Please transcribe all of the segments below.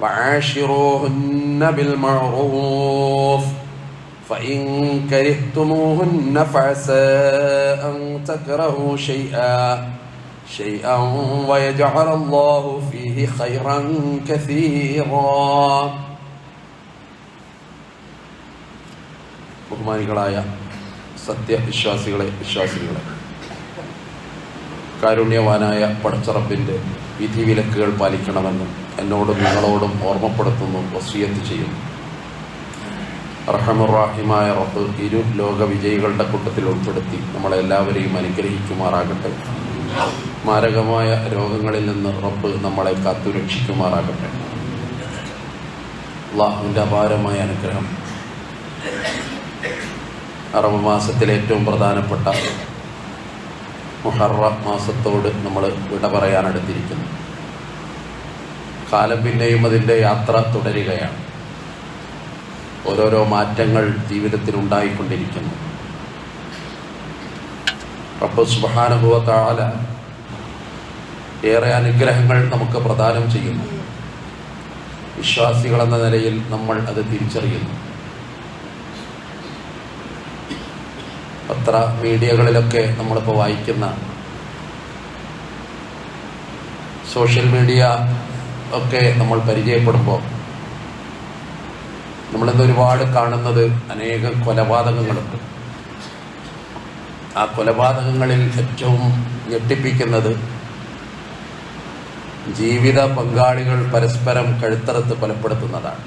وعاشروهن بالمعروف فإن كرهتموهن فعسى أن تكرهوا شيئا شيئا ويجعل الله فيه خيرا كثيرا ബഹുമാനികളായ സത്യവിശ്വാസികളെ വിശ്വാസികളെ കാരുണ്യവാനായ പടച്ചറപ്പിൻ്റെ വിധിവിലക്കുകൾ പാലിക്കണമെന്നും എന്നോടും നിങ്ങളോടും ഓർമ്മപ്പെടുത്തുന്നു വസീയത്ത് ചെയ്യുന്നു. റഹമുറാഹിമായ റബ്ബ് ഇരു ലോക വിജയികളുടെ കൂട്ടത്തിൽ ഉൾപ്പെടുത്തി നമ്മളെല്ലാവരെയും അനുഗ്രഹിക്കുമാറാകട്ടെ. മാരകമായ രോഗങ്ങളിൽ നിന്ന് റബ്ബ് നമ്മളെ കാത്തുരക്ഷിക്കുമാറാകട്ടെ. അള്ളാഹുവിന്റെ അപാരമായ അനുഗ്രഹം. അറബ് മാസത്തിലെ ഏറ്റവും പ്രധാനപ്പെട്ട മുഹറ മാസത്തോട് നമ്മൾ വിട പറയാനെടുത്തിരിക്കുന്നു. കാലം പിന്നെയും അതിന്റെ യാത്ര തുടരുകയാണ്. ഓരോരോ മാറ്റങ്ങൾ ജീവിതത്തിൽ ഉണ്ടായിക്കൊണ്ടിരിക്കുന്നു. റബ്ബ് സുബാനുഭവത്താല ഏറെ അനുഗ്രഹങ്ങൾ നമുക്ക് പ്രദാനം ചെയ്യുന്നു. വിശ്വാസികൾ എന്ന നിലയിൽ നമ്മൾ അത് തിരിച്ചറിയുന്നു. പത്ര മീഡിയകളിലൊക്കെ നമ്മളിപ്പോൾ വായിക്കുന്ന സോഷ്യൽ മീഡിയ ഒക്കെ നമ്മൾ പരിചയപ്പെടുമ്പോൾ നമ്മളിന്ന് ഒരുപാട് കാണുന്നത്? അനേകം കൊലപാതകങ്ങളുണ്ട്. ആ കൊലപാതകങ്ങളിൽ ഏറ്റവും ഞെട്ടിപ്പിക്കുന്നത് ജീവിത പങ്കാളികൾ പരസ്പരം കഴുത്തറത്ത് കൊലപ്പെടുത്തുന്നതാണ്.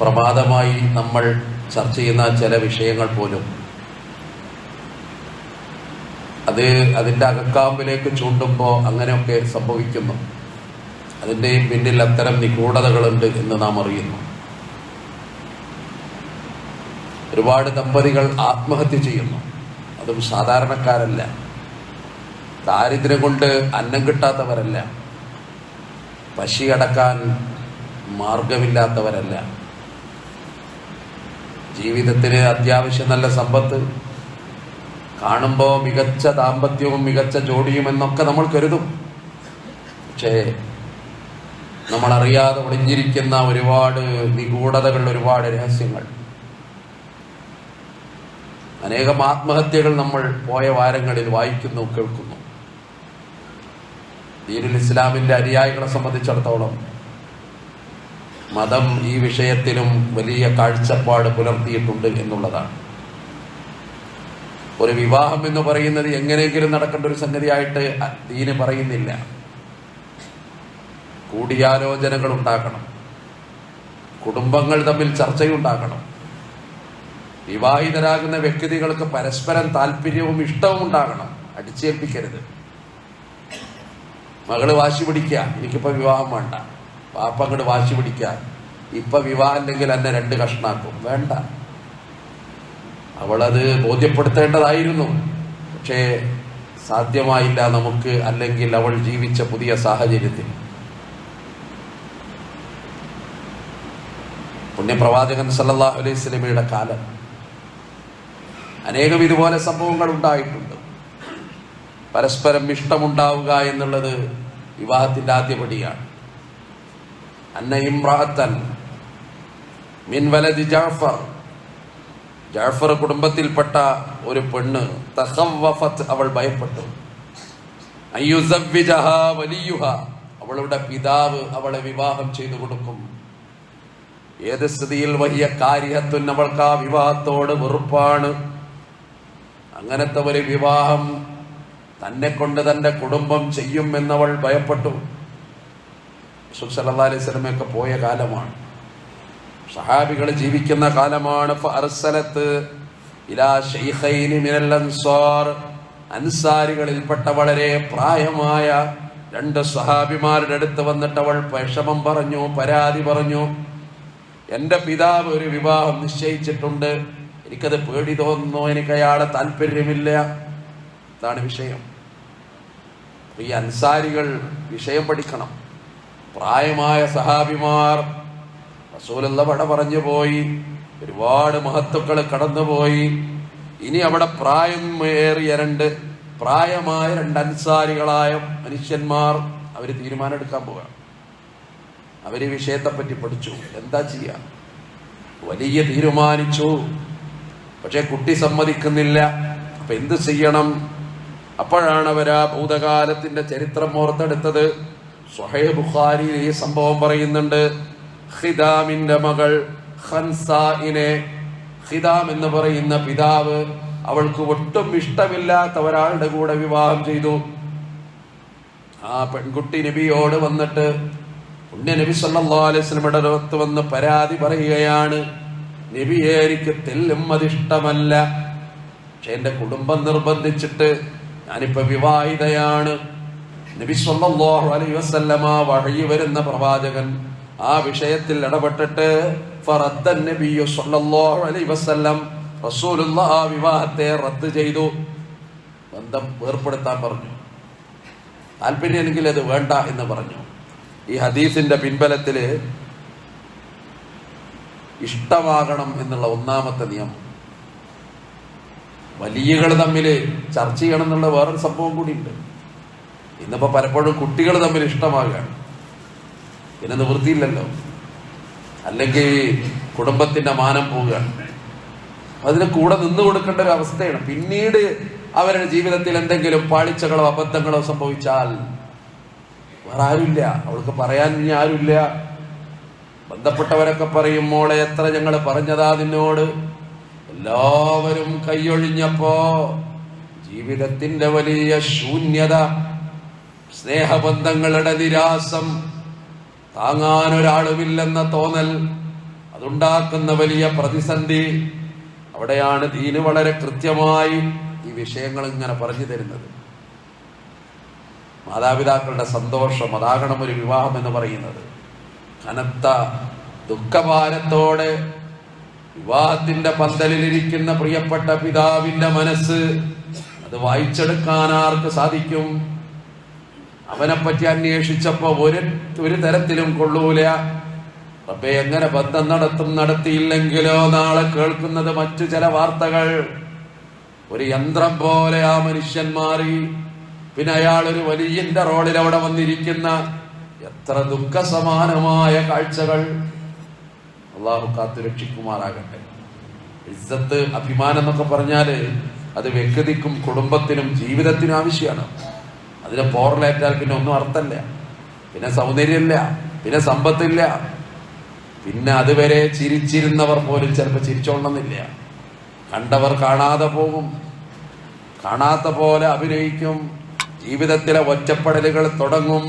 പ്രമാദമായി നമ്മൾ ചർച്ച ചെയ്യുന്ന ചില വിഷയങ്ങൾ പോലും അത് അതിന്റെ അകക്കാമ്പിലേക്ക് ചൂണ്ടുമ്പോൾ അങ്ങനെയൊക്കെ സംഭവിക്കുന്നു. അതിന്റെയും പിന്നിൽ അത്തരം നിഗൂഢതകളുണ്ട് എന്ന് നാം അറിയുന്നു. ഒരുപാട് ദമ്പതികൾ ആത്മഹത്യ ചെയ്യുന്നു. അതും സാധാരണക്കാരല്ല. ദാരിദ്ര്യം കൊണ്ട് അന്നം കിട്ടാത്തവരല്ല. പശി അടക്കാൻ മാർഗമില്ലാത്തവരല്ല ജീവിതത്തിന് അത്യാവശ്യം നല്ല സമ്പത്ത് കാണുമ്പോൾ മികച്ച ദാമ്പത്യവും മികച്ച ജോഡിയും എന്നൊക്കെ നമ്മൾ കരുതും. പക്ഷേ നമ്മൾ അറിയാതെ ഒളിഞ്ഞിരിക്കുന്ന ഒരുപാട് നിഗൂഢതകൾ ഒരുപാട് രഹസ്യങ്ങൾ. അനേകം ആത്മഹത്യകൾ നമ്മൾ പോയ വാരങ്ങളിൽ വായിക്കുന്നു കേൾക്കുന്നു. ദീനുൽ ഇസ്ലാമിന്റെ അനുയായികളെ സംബന്ധിച്ചിടത്തോളം മതം ഈ വിഷയത്തിലും വലിയ കാഴ്ചപ്പാട് പുലർത്തിയിട്ടുണ്ട് എന്നുള്ളതാണ്. ഒരു വിവാഹം എന്ന് പറയുന്നത് എങ്ങനെയെങ്കിലും നടക്കേണ്ട ഒരു സംഗതിയായിട്ട് ദീന് പറയുന്നില്ല. കൂടിയാലോചനകൾ ഉണ്ടാക്കണം. കുടുംബങ്ങൾ തമ്മിൽ ചർച്ചയുണ്ടാക്കണം. വിവാഹിതരാകുന്ന വ്യക്തികൾക്ക് പരസ്പരം താല്പര്യവും ഇഷ്ടവും ഉണ്ടാകണം. അടിച്ചേൽപ്പിക്കരുത്. മകൾ വാശി പിടിക്കുക. എനിക്കിപ്പോ വിവാഹം വേണ്ട. പാപ്പ അങ്ങോട്ട് വാശി പിടിക്കുക. ഇപ്പൊ വിവാഹം അല്ലെങ്കിൽ എന്നെ രണ്ട് കഷ്ണാക്കും. വേണ്ട. അവളത് ബോധ്യപ്പെടുത്തേണ്ടതായിരുന്നു. പക്ഷേ സാധ്യമായില്ല നമുക്ക് അല്ലെങ്കിൽ അവൾ ജീവിച്ച പുതിയ സാഹചര്യത്തിൽ. പുണ്യപ്രവാചകൻ സല്ലാ അലൈഹി സ്വലമയുടെ കാലം. അനേകം ഇതുപോലെ സംഭവങ്ങൾ ഉണ്ടായിട്ടുണ്ട്. പരസ്പരം ഇഷ്ടമുണ്ടാവുക എന്നുള്ളത് വിവാഹത്തിന്റെ ആദ്യപടിയാണ് അന്ന ഇമ്രാത്തൻ മിൻ ജാഫർ ജാഫർ കുടുംബത്തിൽപ്പെട്ട ഒരു പെണ്ണ് തഹവഫത്ത് അവൾ ഭയപ്പെട്ടു. അവളുടെ പിതാവ് അവളെ വിവാഹം ചെയ്തു കൊടുക്കും. ഏത് സ്ഥിതിയിൽ വലിയ കാര്യത്തുൻ അവൾക്ക് ആ വിവാഹത്തോട് വെറുപ്പാണ്. അങ്ങനത്തെ ഒരു വിവാഹം തന്നെ കൊണ്ട് തന്റെ കുടുംബം ചെയ്യും എന്നവൾ ഭയപ്പെട്ടു. റസൂൽ സല്ലല്ലാഹു അലൈഹി വസല്ലമയൊക്കെ പോയ കാലമാണ്. സഹാബികൾ ജീവിക്കുന്ന കാലമാണ് അൻസാരികളിൽപ്പെട്ട വളരെ പ്രായമായ രണ്ട് സഹാബിമാരുടെ അടുത്ത് വന്നിട്ട് അവൾ വിഷമം പറഞ്ഞു പരാതി പറഞ്ഞു. എന്റെ പിതാവ് ഒരു വിവാഹം നിശ്ചയിച്ചിട്ടുണ്ട്. എനിക്കത് പേടി തോന്നുന്നു. എനിക്ക് അയാളെ താല്പര്യമില്ല. ഇതാണ് വിഷയം. ഈ അൻസാരികൾ വിഷയം പഠിക്കണം. പ്രായമായ സഹാബിമാർ റസൂലുള്ള വട പറഞ്ഞു പോയി. ഒരുപാട് മഹത്തുക്കൾ കടന്നുപോയി ഇനി അവിടെ പ്രായം ഏറിയ രണ്ട് പ്രായമായ രണ്ട് അൻസാരികളായ മനുഷ്യന്മാർ അവർ തീരുമാനം എടുക്കാൻ അവർ ഈ വിഷയത്തെപ്പറ്റി പഠിച്ചു. എന്താ ചെയ്യാ? വലിയ തീരുമാനിച്ചു. പക്ഷെ കുട്ടി സമ്മതിക്കുന്നില്ല. അപ്പൊ എന്ത് ചെയ്യണം? അപ്പോഴാണ് അവർ ആ ഭൂതകാലത്തിന്റെ ചരിത്രം ഓർത്തെടുത്തത്. സുഹൈ ബുഖാരി ഈ സംഭവം പറയുന്നുണ്ട്. ഖിദാമിന്റെ മകൾ ഹൻസിനെ ഖിദാം എന്ന് പറയുന്ന പിതാവ് അവൾക്ക് ഒട്ടും ഇഷ്ടമില്ലാത്ത ഒരാളുടെ കൂടെ വിവാഹം ചെയ്തു. ആ പെൺകുട്ടി നബിയോട് വന്നിട്ട് പുണ്യ നബി സല്ലാസ്ലമിയുടെ അടുത്ത് വന്ന് പരാതി പറയുകയാണ് നബിയെ എനിക്ക് തെല്ലും അതിഷ്ടമല്ല. പക്ഷെ എന്റെ കുടുംബം നിർബന്ധിച്ചിട്ട് ഞാനിപ്പോ വിവാഹിതയാണ്. നബി സല്ലല്ലാഹു അലൈഹി വസല്ലമ വഴി വരുന്ന പ്രവാചകൻ ആ വിഷയത്തിൽ ഇടപെട്ടിട്ട് നബിയു അലൈഹി വസല്ലം റസൂലുള്ള ആ വിവാഹത്തെ റദ്ദ് ചെയ്തു. ബന്ധം ഏർപ്പെടുത്താൻ പറഞ്ഞു. താല്പര്യമെങ്കിൽ അത് വേണ്ട എന്ന് പറഞ്ഞു. ഈ ഹദീസിന്റെ പിൻബലത്തിൽ ഇഷ്ടമാകണം എന്നുള്ള ഒന്നാമത്തെ നിയമം. വലിയകൾ തമ്മിൽ ചർച്ച ചെയ്യണം എന്നുള്ള വേറൊരു സംഭവം കൂടി ഉണ്ട് ഇന്നിപ്പോ പലപ്പോഴും കുട്ടികൾ തമ്മിൽ ഇഷ്ടമാകുകയാണ്. പിന്നെ നിവൃത്തിയില്ലല്ലോ. അല്ലെങ്കിൽ കുടുംബത്തിന്റെ മാനം പോവുകയാണ് അതിന് കൂടെ നിന്ന് കൊടുക്കേണ്ട ഒരു അവസ്ഥയാണ്. പിന്നീട് അവരുടെ ജീവിതത്തിൽ എന്തെങ്കിലും പാളിച്ചകളോ അബദ്ധങ്ങളോ സംഭവിച്ചാൽ വേറെ ആരുമില്ല. അവൾക്ക് പറയാൻ ഇനി ആരുമില്ല. ബന്ധപ്പെട്ടവരൊക്കെ പറയും മോളെ എത്ര ഞങ്ങൾ പറഞ്ഞതാ നിന്നോട്? എല്ലാവരും കൈയൊഴിഞ്ഞപ്പോ ജീവിതത്തിന്റെ വലിയ ശൂന്യത സ്നേഹബന്ധങ്ങളുടെ നിരാസം താങ്ങാൻ ഒരാളുമില്ലെന്ന തോന്നൽ അതുണ്ടാക്കുന്ന വലിയ പ്രതിസന്ധി അവിടെയാണ് ദീന് വളരെ കൃത്യമായി ഈ വിഷയങ്ങൾ ഇങ്ങനെ പറഞ്ഞു തരുന്നത്. മാതാപിതാക്കളുടെ സന്തോഷം അതാകണം ഒരു വിവാഹം എന്ന് പറയുന്നത്. കനത്ത ദുഃഖഭാരത്തോടെ വിവാഹത്തിന്റെ പന്തലിലിരിക്കുന്ന പ്രിയപ്പെട്ട പിതാവിന്റെ മനസ്സ് അത് വായിച്ചെടുക്കാൻ ആർക്ക് സാധിക്കും? അവനെ പറ്റി അന്വേഷിച്ചപ്പോ ഒരു ഒരു തരത്തിലും കൊള്ളൂല. റബ്ബെ എങ്ങനെ ബന്ധം നടത്തും നടത്തിയില്ലെങ്കിലോ നാളെ കേൾക്കുന്നത് മറ്റു ചില വാർത്തകൾ. ഒരു യന്ത്രം പോലെ ആ മനുഷ്യൻ മാറി. പിന്നെ അയാൾ ഒരു വലിയന്റെ റോളിൽ അവിടെ വന്നിരിക്കുന്ന എത്ര ദുഃഖസമാനമായ കാഴ്ചകൾ. അള്ളാഹു കാത്തു രക്ഷിക്കുമാറാകട്ടെ. ഇസ്സത്ത് അഭിമാനം എന്നൊക്കെ പറഞ്ഞാൽ അത് വ്യക്തിക്കും കുടുംബത്തിനും ജീവിതത്തിനും ആവശ്യമാണ്. അതിനെ പോറലേറ്റാൽ പിന്നെ ഒന്നും അർത്ഥമില്ല. പിന്നെ സൗന്ദര്യമില്ല പിന്നെ സമ്പത്തില്ല. പിന്നെ അതുവരെ ചിരിച്ചിരുന്നവർ പോലും ചിലപ്പോൾ ചിരിച്ചോളണമെന്നില്ല. കണ്ടവർ കാണാതെ പോകും. കാണാത്ത പോലെ അഭിനയിക്കും. ജീവിതത്തിലെ ഒറ്റപ്പെടലുകൾ തുടങ്ങും.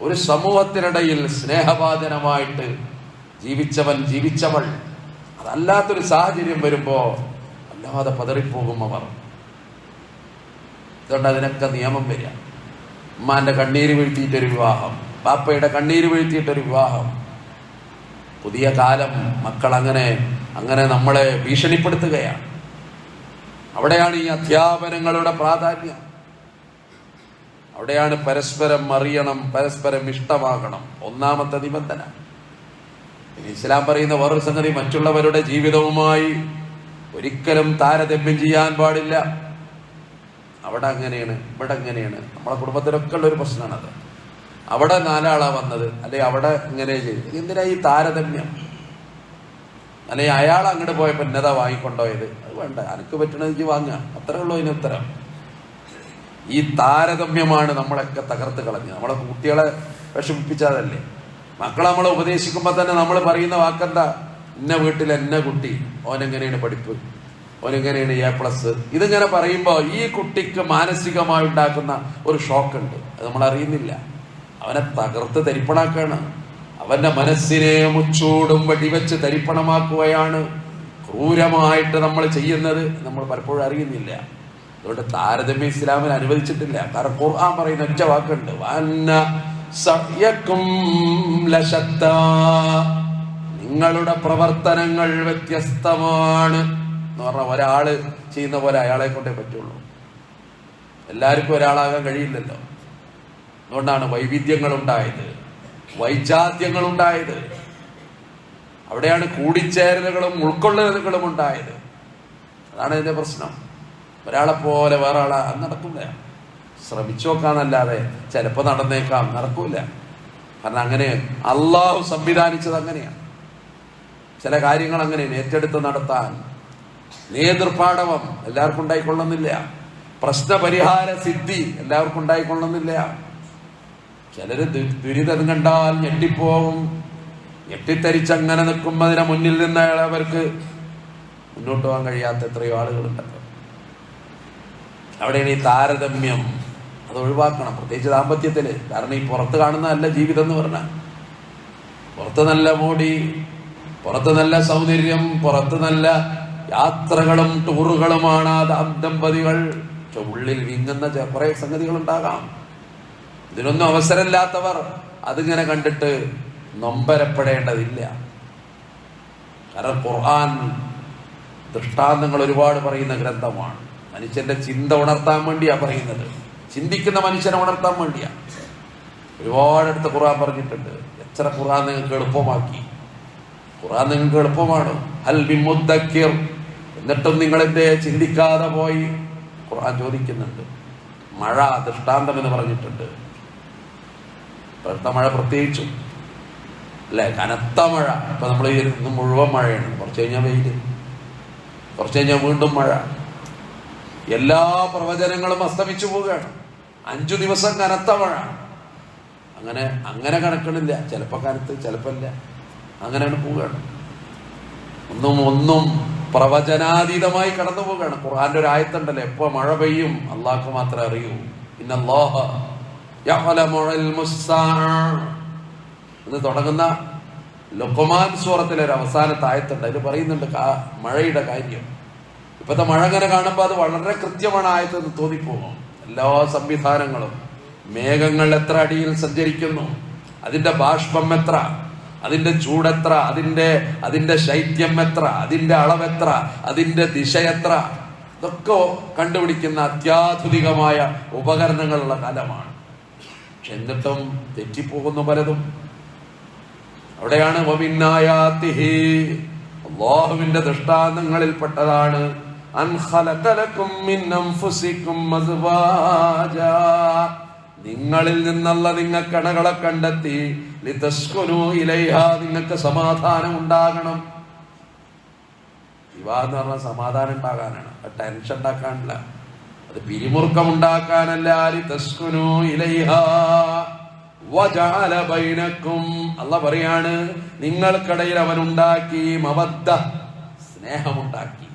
ഒരു സമൂഹത്തിനിടയിൽ സ്നേഹവാചനമായിട്ട് ജീവിച്ചവൻ ജീവിച്ചവൾ. അതല്ലാത്തൊരു സാഹചര്യം വരുമ്പോ അല്ലാതെ പതറിപ്പോകും അവർ. അതുകൊണ്ട് അതിനൊക്കെ നിയമം വരിക. ഉമ്മാന്റെ കണ്ണീര് വീഴ്ത്തിയിട്ടൊരു വിവാഹം പാപ്പയുടെ കണ്ണീര് വീഴ്ത്തിയിട്ടൊരു വിവാഹം. പുതിയ കാലം മക്കൾ അങ്ങനെ അങ്ങനെ നമ്മളെ ഭീഷണിപ്പെടുത്തുകയാണ്. അവിടെയാണ് ഈ അധ്യാപനങ്ങളുടെ പ്രാധാന്യം. അവിടെയാണ് പരസ്പരം അറിയണം പരസ്പരം ഇഷ്ടമാകണം. ഒന്നാമത്തെ നിബന്ധന. ഇസ്ലാം പറയുന്ന വേറൊരു സംഗതി മറ്റുള്ളവരുടെ ജീവിതവുമായി ഒരിക്കലും താരതമ്യം ചെയ്യാൻ പാടില്ല. അവിടെ അങ്ങനെയാണ് ഇവിടെ അങ്ങനെയാണ് നമ്മളെ കുടുംബത്തിലൊക്കെ ഉള്ള ഒരു പ്രശ്നമാണത്. അവിടെ നാലാളാ വന്നത് അല്ലെ അവിടെ ഇങ്ങനെ ചെയ്തു. എന്തിനാ ഈ താരതമ്യം? അല്ലെ അയാൾ അങ്ങോട്ട് പോയപ്പോൾ എന്നതാ വാങ്ങിക്കൊണ്ടോയത് അത് വേണ്ട അനക്ക് പറ്റണമെങ്കിൽ വാങ്ങാം അത്രേ ഉള്ളൂ അതിന് ഉത്തരം. ഈ താരതമ്യമാണ് നമ്മളൊക്കെ തകർത്ത് കളഞ്ഞത്. നമ്മളെ കുട്ടികളെ വിഷമിപ്പിച്ചാതല്ലേ. മക്കളെ നമ്മളെ ഉപദേശിക്കുമ്പോൾ തന്നെ നമ്മൾ പറയുന്ന വാക്കെന്താ? ഇന്ന വീട്ടിൽ എന്നെ കുട്ടി. ഓനെങ്ങനെയാണ് പഠിപ്പ്? ഓനെങ്ങനെയാണ് എ പ്ലസ് ഇതിങ്ങനെ പറയുമ്പോൾ ഈ കുട്ടിക്ക് മാനസികമായി ഉണ്ടാക്കുന്ന ഒരു ഷോക്ക് ഉണ്ട് അത് നമ്മൾ അറിയുന്നില്ല അവനെ തകർത്ത് തരിപ്പണാക്കാണ്. അവന്റെ മനസ്സിനെ മുച്ചൂടും വെടിവെച്ച് തരിപ്പണമാക്കുകയാണ് ക്രൂരമായിട്ട് നമ്മൾ ചെയ്യുന്നത് നമ്മൾ പലപ്പോഴും അറിയുന്നില്ല. അതുകൊണ്ട് താരതമ്യ ഇസ്ലാമിൽ അനുവദിച്ചിട്ടില്ല. കാരണം ഖുർആൻ പറയുന്ന ഒറ്റ വാക്കുണ്ട്. നിങ്ങളുടെ പ്രവർത്തനങ്ങൾ വ്യത്യസ്തമാണ്. എന്ന് പറഞ്ഞാൽ ഒരാൾ ചെയ്യുന്ന പോലെ അയാളെ കൊണ്ടേ പറ്റുള്ളൂ. എല്ലാവർക്കും ഒരാളാകാൻ കഴിയില്ലല്ലോ. അതുകൊണ്ടാണ് വൈവിധ്യങ്ങൾ ഉണ്ടായത് വൈജാത്യങ്ങൾ ഉണ്ടായത് അവിടെയാണ് കൂടിച്ചേരലുകളും ഉൾക്കൊള്ളലുകളും ഉണ്ടായത്. അതാണ് ഇതിന്റെ പ്രശ്നം. ഒരാളെ പോലെ വേറെ ആളെ അത് നടക്കില്ല ശ്രമിച്ചു നോക്കാന്നല്ലാതെ ചിലപ്പോൾ നടന്നേക്കാം. നടക്കൂല. കാരണം അങ്ങനെ അള്ളാഹു സംവിധാനിച്ചത് അങ്ങനെയാണ്. ചില കാര്യങ്ങൾ അങ്ങനെ ഏറ്റെടുത്ത് നടത്താൻ നേതൃപാടവം എല്ലാവർക്കും ഉണ്ടായിക്കൊള്ളുന്നില്ല. പ്രശ്നപരിഹാര സിദ്ധി എല്ലാവർക്കും ഉണ്ടായിക്കൊള്ളുന്നില്ല. ചിലര് ദുരിതം കണ്ടാൽ ഞെട്ടിപ്പോവും. ഞെട്ടിത്തരിച്ചങ്ങനെ അതിനെ മുന്നിൽ നിന്ന് അവർക്ക് മുന്നോട്ട് പോകാൻ കഴിയാത്ത എത്രയോ ആളുകളുണ്ട് അവിടെയാണ് ഈ താരതമ്യം. അത് ഒഴിവാക്കണം. പ്രത്യേകിച്ച് ദാമ്പത്യത്തിൽ. കാരണം ഈ പുറത്ത് കാണുന്നതല്ല ജീവിതം എന്ന് പറഞ്ഞാൽ പുറത്ത് നല്ല മോടി പുറത്ത് നല്ല സൗന്ദര്യം പുറത്ത് നല്ല യാത്രകളും ടൂറുകളുമാണ് ആ ദമ്പതികൾ. ഉള്ളിൽ വിങ്ങുന്ന സംഗതികൾ ഉണ്ടാകാം ഇതിനൊന്നും അവസരമില്ലാത്തവർ അതിങ്ങനെ കണ്ടിട്ട് നൊമ്പരപ്പെടേണ്ടതില്ല. കാരണം ഖുർആൻ ദൃഷ്ടാന്തങ്ങൾ ഒരുപാട് പറയുന്ന ഗ്രന്ഥമാണ്. മനുഷ്യന്റെ ചിന്ത ഉണർത്താൻ വേണ്ടിയാ പറയുന്നത്. ചിന്തിക്കുന്ന മനുഷ്യനെ ഉണർത്താൻ വേണ്ടിയാ. ഒരുപാടടുത്ത് ഖുർആൻ പറഞ്ഞിട്ടുണ്ട്. എത്ര ഖുർആൻ നിങ്ങൾക്ക് എളുപ്പമാക്കി. ഖുർആൻ നിങ്ങൾക്ക് എളുപ്പമാണ്. ഹൽ ബി മുദ്ദക്കിർ എന്നിട്ടും എന്റെ ചിന്തിക്കാതെ പോയി? ഖുർആൻ ചോദിക്കുന്നുണ്ട്. മഴ ദൃഷ്ടാന്തം എന്ന് പറഞ്ഞിട്ടുണ്ട്. ഇപ്പോഴത്തെ മഴ പ്രത്യേകിച്ചും. അല്ലേ? കനത്ത മഴ. ഇപ്പൊ നമ്മൾ ഇന്ന് മുഴുവൻ മഴയാണ്. കുറച്ച് കഴിഞ്ഞാൽ വെയിൽ കുറച്ച് കഴിഞ്ഞാൽ വീണ്ടും മഴ. എല്ലാ പ്രവചനങ്ങളും അസ്തമിച്ചു പോവുകയാണ്. അഞ്ചു ദിവസം കനത്ത മഴ. അങ്ങനെ അങ്ങനെ കണക്കണില്ല ചിലപ്പോൾ കനത്ത് ചിലപ്പോൾ ഇല്ല. അങ്ങനെയാണ് പോവുകയാണ്. ഒന്നും ഒന്നും പ്രവചനാതീതമായി കടന്നു പോവുകയാണ്. ഖുർആന്റെ ഒരു ആയത്തുണ്ടല്ലോ എപ്പോ മഴ പെയ്യും അള്ളാഹ്ക്ക് മാത്രമേ അറിയൂ. എന്ന് തുടങ്ങുന്ന ലുഖ്മാൻ സൂറത്തിലെ ഒരു അവസാനത്തെ ആയത്തുണ്ട്. അതിൽ പറയുന്നുണ്ട് മഴയുടെ കാര്യം. ഇപ്പോഴത്തെ മഴ അങ്ങനെ കാണുമ്പോൾ അത് വളരെ കൃത്യമാണ് ആയത്തെന്ന് തോന്നിപ്പോകും. എല്ലാ സംവിധാനങ്ങളും മേഘങ്ങൾ എത്ര അടിയിൽ സഞ്ചരിക്കുന്നു അതിന്റെ ബാഷ്പം എത്ര അതിന്റെ ചൂടെത്ര അതിന്റെ അതിന്റെ ശൈത്യം എത്ര അതിന്റെ അളവെത്ര അതിന്റെ ദിശ എത്ര ഇതൊക്കെ കണ്ടുപിടിക്കുന്ന അത്യാധുനികമായ ഉപകരണങ്ങളുള്ള കാലമാണ്. പക്ഷെ എന്നിട്ടും തെറ്റിപ്പോകുന്നു പലതും. അവിടെയാണ് അള്ളാഹുവിന്റെ ദൃഷ്ടാന്തങ്ങളിൽപ്പെട്ടതാണ് അൻ നിങ്ങളിൽ നിന്നുള്ള നിങ്ങൾക്ക് കടകളെ കണ്ടെത്തി ലിതസ്കുനു ഇലൈഹ നിങ്ങൾക്ക് സമാധാനം ഉണ്ടാകണം. വിവാഹം എന്ന് പറഞ്ഞാൽ സമാധാനം ഉണ്ടാകാനാണ്. അത് ടെൻഷൻ ഉണ്ടാക്കാനല്ല. അത് പിരിമുറുക്കം ഉണ്ടാക്കാനല്ല ലിതസ്കുനു ഇലൈഹ അല്ല പറയാണ് നിങ്ങൾക്കിടയിൽ അവൻ ഉണ്ടാക്കി മബദ്ധ സ്നേഹമുണ്ടാക്കി.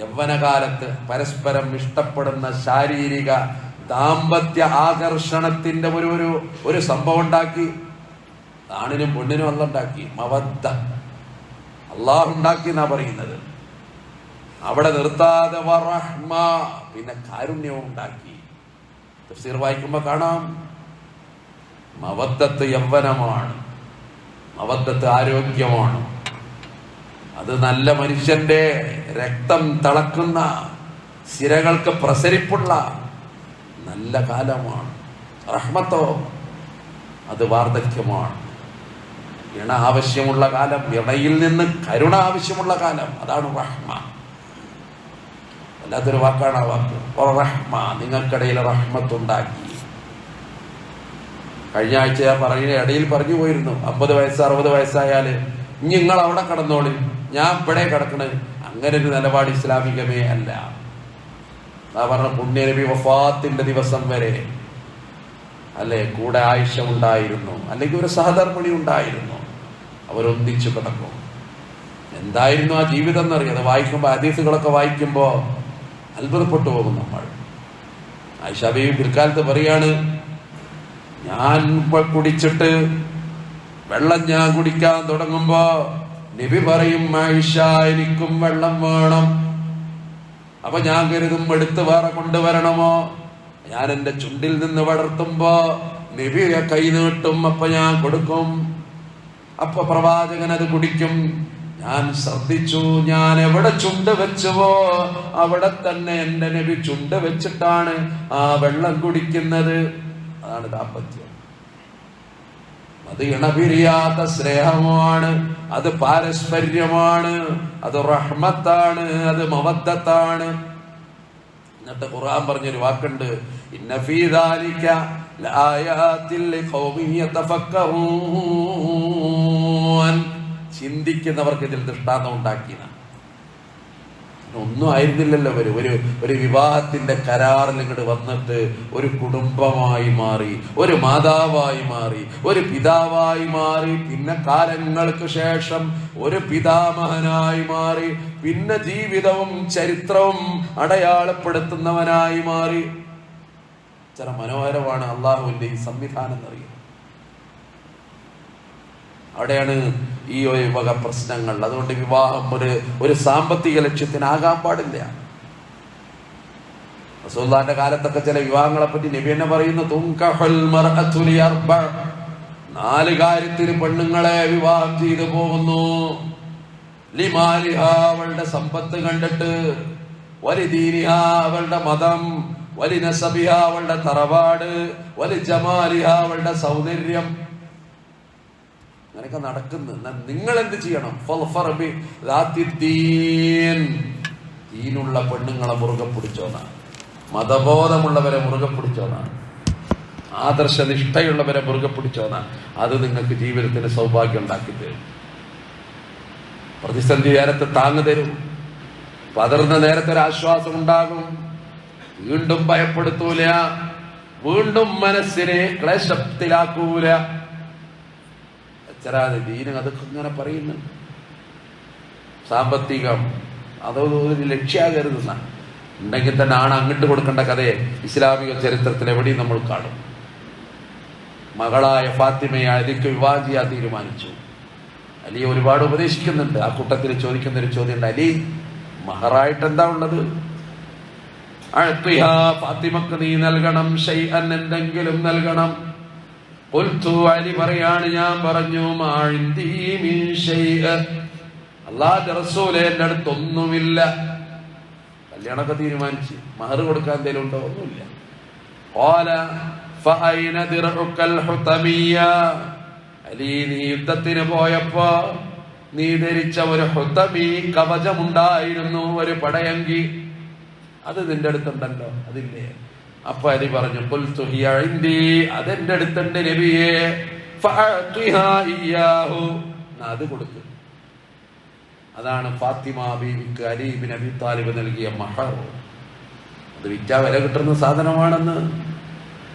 യൗവനകാലത്ത് പരസ്പരം ഇഷ്ടപ്പെടുന്ന ശാരീരിക ദാമ്പത്യ ആകർഷണത്തിന്റെ ഒരു ഒരു ഒരു സംഭവം ഉണ്ടാക്കി ആണിനും പെണ്ണിനും അല്ല ഉണ്ടാക്കി. മവദ്ദ. അള്ളാഹ് ഉണ്ടാക്കി എന്നാ പറയുന്നത്. അവിടെ നിർത്താതെ പിന്നെ കാരുണ്യവും ഉണ്ടാക്കി. തഫ്സീർ വായിക്കുമ്പോ കാണാം. മവദ്ദത്ത് യൗവനമാണ്. മവദ്ദത്ത് ആരോഗ്യമാണ്. അത് നല്ല മനുഷ്യന്റെ രക്തം തിളക്കുന്ന സിരകൾക്ക് പ്രസരിപ്പുള്ള നല്ല കാലമാണ്. റഹ്മത്തോ അത് വാർദ്ധക്യമാണ്. ഇണ ആവശ്യമുള്ള കാലം ഇണയിൽ നിന്ന് കരുണ ആവശ്യമുള്ള കാലം അതാണ് റഹ്മ. വല്ലാത്തൊരു വാക്കാണ് ആ വാക്ക്. റഹ്മ നിങ്ങൾക്കിടയിൽ റഹ്മത്തുണ്ടാക്കി. കഴിഞ്ഞ ആഴ്ച ഞാൻ പറഞ്ഞ ഇടയിൽ പറഞ്ഞു പോയിരുന്നു. അമ്പത് വയസ്സ് അറുപത് വയസ്സായാൽ ഇനി നിങ്ങൾ അവിടെ കിടന്നോളി. ഞാൻ ഇവിടെ കിടക്കണ്. അങ്ങനെ ഒരു നിലപാട് ഇസ്ലാമികമേ അല്ല. ആ പറഞ്ഞ പുണ്യനബി വഫാത്തിന്റെ ദിവസം വരെ അല്ലെ കൂടെ ആയിഷ ഉണ്ടായിരുന്നു അല്ലെങ്കിൽ ഒരു സഹധർമ്മിണി ഉണ്ടായിരുന്നു അവരൊന്നിച്ചു കിടക്കും. എന്തായിരുന്നു ആ ജീവിതം എന്നറിയാം അത് വായിക്കുമ്പോൾ അതീസുകളൊക്കെ വായിക്കുമ്പോൾ അത്ഭുതപ്പെട്ടു പോകും നമ്മൾ. ആയിഷ ബീവി പിൽക്കാലത്ത് പറയാണ് ഞാൻ കുടിച്ചിട്ട് വെള്ളം ഞാൻ കുടിക്കാൻ തുടങ്ങുമ്പോ നബി പറയും ആയിഷ എനിക്കും വെള്ളം വേണം. അപ്പൊ ഞാൻ കരുതും എടുത്ത് വേറെ കൊണ്ടുവരണമോ? ഞാൻ എന്റെ ചുണ്ടിൽ നിന്ന് വളർത്തുമ്പോ നബി കൈ നീട്ടും അപ്പൊ ഞാൻ കൊടുക്കും. അപ്പൊ പ്രവാചകൻ അത് കുടിക്കും. ഞാൻ ശ്രദ്ധിച്ചു ഞാൻ എവിടെ ചുണ്ട് വെച്ചുവോ അവിടെ തന്നെ എന്റെ നബി ചുണ്ട് വെച്ചിട്ടാണ് ആ വെള്ളം കുടിക്കുന്നത്. അതാണ് ദാമ്പത്യം. അത് ഇണപിരിയാത്ത സ്നേഹമാണ് അത് പാരസ്പര്യമാണ് അത് റഹ്മത്താണ് അത് മവദ്ദത്താണ്. എന്നിട്ട് ഖുർആൻ പറഞ്ഞൊരു വാക്കുണ്ട് ചിന്തിക്കുന്നവർക്ക് ഇതിൽ ദൃഷ്ടാന്തം ഉണ്ടാക്കിയതാണ്. ഒന്നും ആയിരുന്നില്ലല്ലോ ഒരു ഒരു ഒരു വിവാഹത്തിന്റെ കരാറിൽ ഇങ്ങോട്ട് വന്നിട്ട് ഒരു കുടുംബമായി മാറി ഒരു മാതാവായി മാറി ഒരു പിതാവായി മാറി പിന്നെ കാലങ്ങൾക്ക് ശേഷം ഒരു പിതാമഹനായി മാറി പിന്നെ ജീവിതവും ചരിത്രവും അടയാളപ്പെടുത്തുന്നവനായി മാറി. ചില മനോഹരമാണ് അള്ളാഹുവിന്റെ ഈ സംവിധാനം എന്നറിയുന്നത്. അവിടെയാണ് ഈ വക പ്രശ്നങ്ങൾ. അതുകൊണ്ട് വിവാഹം ഒരു ഒരു സാമ്പത്തിക ലക്ഷ്യത്തിനാകാൻ പാടില്ല. റസൂലുള്ളാഹിന്റെ കാലത്തൊക്കെ ചില വിവാഹങ്ങളെ പറ്റി നബി എന്നെ പറയുന്നു നാല് കാര്യത്തിന് പെണ്ണുങ്ങളെ വിവാഹം ചെയ്തു പോകുന്നു. അവളുടെ സമ്പത്ത് കണ്ടിട്ട്. വലിദീനിഹ അവളുടെ മതം. വലി നസബിഹ അവളുടെ തറവാട്. വലി ജമാലിഹ അവളുടെ സൗന്ദര്യം. അങ്ങനെയൊക്കെ നടക്കുന്നു. നിങ്ങൾ എന്ത് ചെയ്യണം. ദീനുള്ള പെണ്ണുങ്ങളെ മുറുകെ പിടിച്ചോന്നാണ് മതബോധമുള്ളവരെ മുറുകെ പിടിച്ചോന്നാണ് ആദർശനിഷ്ഠയുള്ളവരെ മുറുകെ പിടിച്ചോന്നാണ് അത് നിങ്ങൾക്ക് ജീവിതത്തിന് സൗഭാഗ്യം ഉണ്ടാക്കി തരും. പ്രതിസന്ധി നേരത്തെ താങ്ങു തരും. പതർന്ന നേരത്തെ ഒരു ആശ്വാസം ഉണ്ടാകും. വീണ്ടും ഭയപ്പെടുത്തൂല. വീണ്ടും മനസ്സിനെ ക്ലേശത്തിലാക്കൂല. എച്ചരാതെ ദീന അതൊക്കെ ഇങ്ങനെ പറയുന്നുണ്ട് സാമ്പത്തികം അതൊന്നും ഒരു ലക്ഷ്യാകരുതെന്ന ഉണ്ടെങ്കിൽ തന്നെ ആണ് അങ്ങോട്ട് കൊടുക്കേണ്ട കഥയെ. ഇസ്ലാമിക ചരിത്രത്തിൽ എവിടെയും നമ്മൾ കാണും. മകളായ ഫാത്തിമയെ അലിക്ക് വിവാഹം തീരുമാനിച്ചു. അലി ഒരുപാട് ഉപദേശിക്കുന്നുണ്ട്. ആ കൂട്ടത്തിൽ ചോദിക്കുന്ന ഒരു ചോദ്യമുണ്ട് അലി മഹറായിട്ട് എന്താ ഉള്ളത്? ഫാത്തിമക്ക് നീ നൽകണം ഷൈഅൻ എന്തെങ്കിലും നൽകണം. അലി പറയാണ് ഞാൻ പറഞ്ഞു മാ റസൂലെ എന്റെ അടുത്ത് ഒന്നുമില്ല കല്യാണമൊക്കെ തീരുമാനിച്ച് മഹർ കൊടുക്കാൻ എന്തെങ്കിലും ഉണ്ടോ? ഒന്നുമില്ല. ഓല അലി നീ യുദ്ധത്തിന് പോയപ്പോ നീ ധരിച്ച ഒരു ഹുത്തമി കവചമുണ്ടായിരുന്നു ഒരു പടയങ്കി. അത് നിന്റെ അടുത്തുണ്ടല്ലോ അതില്ലേ? അപ്പൊ അലി പറഞ്ഞു "ഖുൽതു ഹിയ ഇൻദി അതെന്റെ അടുത്തുണ്ട് നബിയെ അത് കൊടുക്ക് അതാണ് ഫാത്തിമ ബീവിക്ക് അലി ബിൻ അബി താലിബ് നൽകിയ മഹർ. അത് വിറ്റാ വില കിട്ടുന്ന സാധനമാണെന്ന്.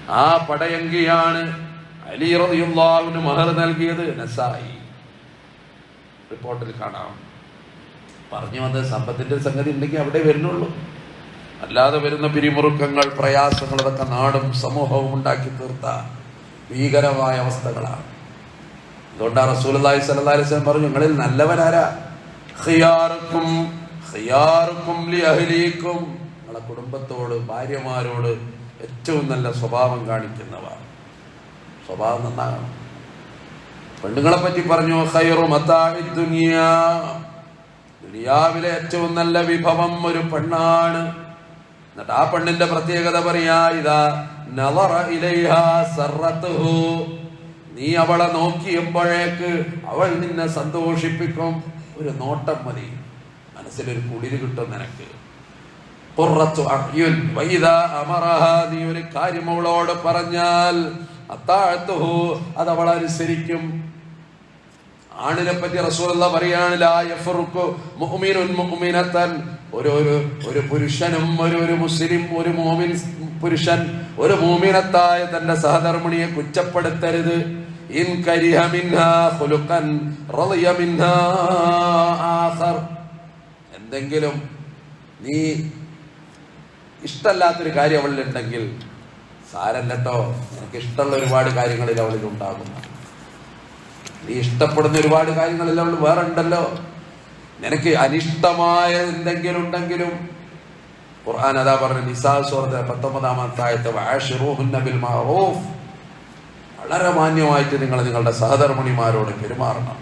ആ പടയങ്കിയാണ് അലി റളിയല്ലാഹുവിന് മഹർ നൽകിയത് നസായി. റിപ്പോർട്ടിൽ കാണാം. പറഞ്ഞു വന്ന സമ്പത്തിന്റെ സംഗതി ഉണ്ടെങ്കിൽ അവിടെ വരുന്നുള്ളൂ. അല്ലാതെ വരുന്ന പിരിമുറുക്കങ്ങൾ പ്രയാസങ്ങൾ അതൊക്കെ നാടും സമൂഹവും ഉണ്ടാക്കി തീർത്ത ഭീകരമായ അവസ്ഥകളാണ്. അതുകൊണ്ടാണ് അലൈഹി വസല്ലം പറഞ്ഞു നിങ്ങളിൽ നല്ലവനാരാ കുടുംബത്തോട് ഭാര്യമാരോട് ഏറ്റവും നല്ല സ്വഭാവം കാണിക്കുന്നവർ. സ്വഭാവം നന്നാകണം. പെണ്ണുങ്ങളെ പറ്റി പറഞ്ഞു ദുനിയാ. ദുനിയാവിലെ ഏറ്റവും നല്ല വിഭവം ഒരു പെണ്ണാണ്. എന്നിട്ട് ആ പെണ്ണിന്റെ പ്രത്യേകത പറയാ ഇതാ നീ അവളെ നോക്കിയപ്പോഴേക്ക് അവൾ നിന്നെ സന്തോഷിപ്പിക്കും. ഒരു നോട്ടം മതി. മനസ്സിലൊരു കുളിര് കിട്ടും നിനക്ക്. നീ ഒരു കാര്യം അവളോട് പറഞ്ഞാൽ അത്താഴത്തുഹു അത് അനുസരിക്കും ആണിനെ പറ്റി റസൂലുള്ള പറയാണ് ഒരു ഒരു പുരുഷനും ഒരു ഒരു മുസ്ലിം ഒരു മോമിൻ പുരുഷൻ ഒരു മോമിനത്തായ തന്റെ സഹധർമ്മിണിയെ കുറ്റപ്പെടുത്തരുത്. എന്തെങ്കിലും നീ ഇഷ്ടമല്ലാത്തൊരു കാര്യം അവളിലുണ്ടെങ്കിൽ സാരല്ലട്ടോ എനിക്ക് ഇഷ്ടമുള്ള ഒരുപാട് കാര്യങ്ങളിൽ അവളിൽ ഉണ്ടാകുന്നു നീ ഇഷ്ടപ്പെടുന്ന ഒരുപാട് കാര്യങ്ങളെല്ലാം വേറെ ഉണ്ടല്ലോ നിനക്ക് അനിഷ്ടമായ എന്തെങ്കിലും ഉണ്ടെങ്കിലും ഖുർആൻ അതാ പറഞ്ഞു നിസാ സുഹൃത്ത് പത്തൊമ്പതാമത്തെ ആയത്ത് വഅശിറൂഹുന്ന ബിൽ വളരെ മാന്യമായിട്ട് നിങ്ങൾ നിങ്ങളുടെ സഹധർമ്മിണിമാരോട് പെരുമാറണം.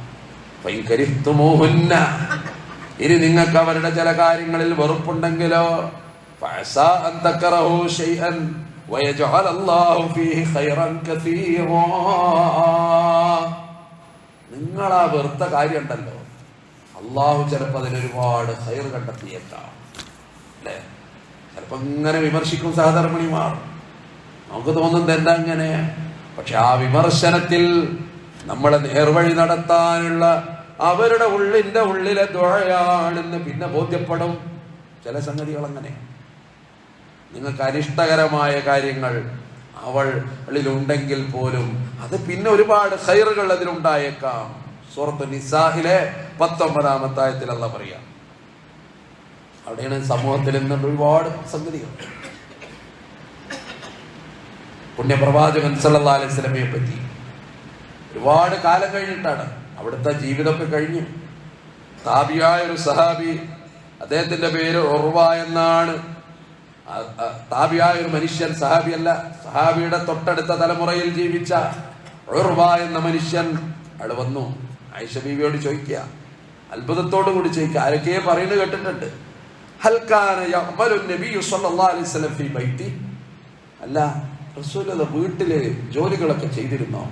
ഇനി നിങ്ങൾക്ക് അവരുടെ ചില കാര്യങ്ങളിൽ വെറുപ്പുണ്ടെങ്കിലോ വയജ്അൽ അല്ലാഹു ഫീഹി ഖൈറൻ കസീറാ. നിങ്ങൾ ആ വെറുത്ത കാര്യം ഉണ്ടല്ലോ അള്ളാഹു ചിലപ്പോൾ അതിനൊരുപാട് സൈർ കണ്ടെത്തിയേക്കാം. അല്ലേ? ചിലപ്പോൾ ഇങ്ങനെ വിമർശിക്കും സഹധർമ്മിണിമാർ. നമുക്ക് തോന്നുന്നത് എന്താ ഇങ്ങനെ? പക്ഷെ ആ വിമർശനത്തിൽ നമ്മളെ നേർവഴി നടത്താനുള്ള അവരുടെ ഉള്ളിന്റെ ഉള്ളിലെ ദുഴയാണെന്ന് പിന്നെ ബോധ്യപ്പെടും. ചില സംഗതികൾ അങ്ങനെ നിങ്ങൾക്ക് അനിഷ്ടകരമായ കാര്യങ്ങൾ അവളിലുണ്ടെങ്കിൽ പോലും അത് പിന്നെ ഒരുപാട് ഹൈറുകൾ അതിലുണ്ടായേക്കാം. സൂറത്ത് നിസാഹിലെ പത്തൊമ്പതാമത്തായത്തിൽ അല്ല പറയാം. അവിടെയാണ് സമൂഹത്തിൽ നിന്നുള്ള ഒരുപാട് സംഗതികൾ. പുണ്യപ്രവാചകൻ സല്ലാ അലൈഹി വസല്ലമയെ പറ്റി ഒരുപാട് കാലം കഴിഞ്ഞിട്ടാണ്. അവിടുത്തെ ജീവിതമൊക്കെ കഴിഞ്ഞു. താബിയായ ഒരു സഹാബി അദ്ദേഹത്തിന്റെ പേര് ഉർവ എന്നാണ്. താബിയായ ഒരു മനുഷ്യൻ സഹാബിയല്ല. സഹാബിയുടെ തൊട്ടടുത്ത തലമുറയിൽ ജീവിച്ച ഉർവ എന്ന മനുഷ്യൻ അയാൾ വന്നു. ആയിഷ ബീവിയോട് ചോദിക്കുക. അത്ഭുതത്തോടു കൂടി ചോദിക്കുക. ആരൊക്കെയെ പറയുന്നത് കേട്ടിട്ടുണ്ട്. അല്ല റസൂലത വീട്ടിൽ ജോലികളൊക്കെ ചെയ്തിരുന്നോ?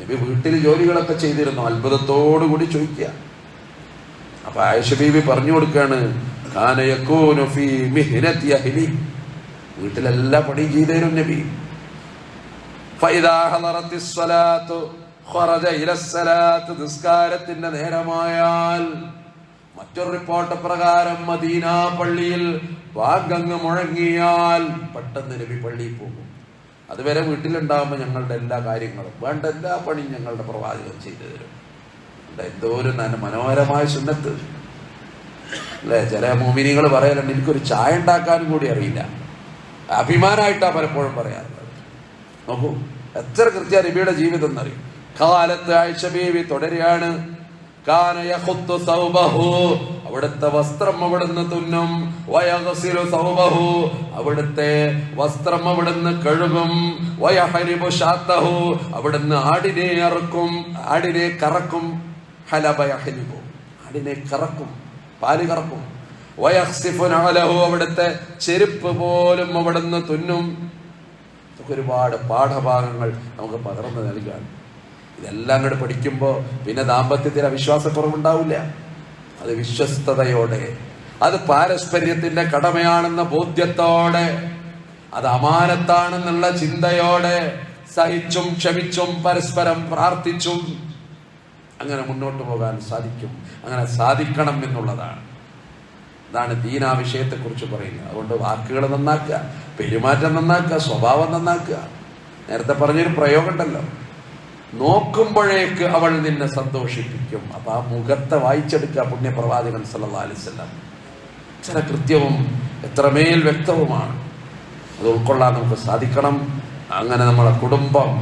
നബി വീട്ടിൽ ജോലികളൊക്കെ ചെയ്തിരുന്നോ? അത്ഭുതത്തോടു കൂടി ചോദിക്കുക. അപ്പൊ ആയിഷ ബീവി പറഞ്ഞു കൊടുക്കാണ് വീട്ടിലെല്ലാ പണിയും ചെയ്തേരും നബി. നിസ്കാരത്തിന്റെ നേരമായാൽ മറ്റൊരു റിപ്പോർട്ട് പ്രകാരം മദീന പള്ളിയിൽ വാഗങ്ങ് മുഴങ്ങിയാൽ പെട്ടെന്ന് നബി പള്ളിയിൽ പോകും. അതുവരെ വീട്ടിലുണ്ടാകുമ്പോൾ ഞങ്ങളുടെ എല്ലാ കാര്യങ്ങളും വേണ്ട എല്ലാ പണിയും ഞങ്ങളുടെ പ്രവാചകൻ ചെയ്തു തരും. എന്തോരം എന്തോ ഒരു മനോഹരമായ സുന്നത്ത്. അല്ലേ? ചില മോമിനികൾ പറയാറുണ്ട് എനിക്കൊരു ചായ ഉണ്ടാക്കാനും കൂടി അറിയില്ല. അഭിമാനായിട്ടാ പലപ്പോഴും പറയാറുള്ളത്. നോക്കൂ എത്ര കൃത്യ നബിയുടെ ജീവിതം എന്നറിയും. കാലത്ത് ആഴ്ച ബീവി തുടരുകയാണ്. അവിടുത്തെ വസ്ത്രം അവിടുന്ന് തുന്നും. അവിടുത്തെ വസ്ത്രം അവിടുന്ന് കഴുകും. അവിടുന്ന് ആടിനെ അറുക്കും. ആടിനെ കറക്കും. ഹലബ യഹലിബു ആടിനെ കറക്കും. പാൽ കറക്കും. വയഹ്സിഫുനാലഹു അവിടുത്തെ ചെരുപ്പ് പോലും അവിടുന്ന് തുന്നും. ഒരുപാട് പാഠഭാഗങ്ങൾ നമുക്ക് പകർന്നു നൽകുകയാണ് ഇതെല്ലാം കൂടെ പഠിക്കുമ്പോൾ പിന്നെ ദാമ്പത്യത്തിൽ അവിശ്വാസക്കുറവുണ്ടാവില്ല. അത് വിശ്വസ്തയോടെ അത് പാരസ്പര്യത്തിന്റെ കടമയാണെന്ന ബോധ്യത്തോടെ അത് അമാനത്താണെന്നുള്ള ചിന്തയോടെ സഹിച്ചും ക്ഷമിച്ചും പരസ്പരം പ്രാർത്ഥിച്ചും അങ്ങനെ മുന്നോട്ട് പോകാൻ സാധിക്കും. അങ്ങനെ സാധിക്കണം എന്നുള്ളതാണ്. അതാണ് ദീന വിഷയത്തെ കുറിച്ച് പറയുന്നത്. അതുകൊണ്ട് വാക്കുകൾ നന്നാക്കുക പെരുമാറ്റം നന്നാക്കുക സ്വഭാവം നന്നാക്കുക. നേരത്തെ പറഞ്ഞൊരു പ്രയോഗം ഉണ്ടല്ലോ നോക്കുമ്പോഴേക്ക് അവൾ നിന്നെ സന്തോഷിപ്പിക്കും. അപ്പൊ ആ മുഖത്തെ വായിച്ചെടുക്കുക പുണ്യപ്രവാചകൻ സല്ലല്ലാഹു അലൈഹി വസല്ലം. ചില കൃത്യവും എത്രമേൽ വ്യക്തവുമാണ്. അത് ഉൾക്കൊള്ളാൻ നമുക്ക് സാധിക്കണം. അങ്ങനെ നമ്മളെ കുടുംബം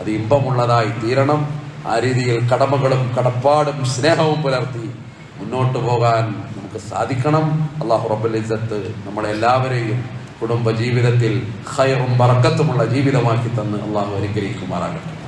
അത് ഇമ്പമുള്ളതായി തീരണം. ആ രീതിയിൽ കടമകളും കടപ്പാടും സ്നേഹവും പുലർത്തി മുന്നോട്ട് പോകാൻ നമുക്ക് സാധിക്കണം. അള്ളാഹു നമ്മളെ എല്ലാവരെയും കുടുംബ ജീവിതത്തിൽ ഖൈറും ബറക്കത്തുമുള്ള ജീവിതമാക്കി തന്ന് അള്ളാഹു അനുഗ്രഹിക്കുമാറാകട്ടെ.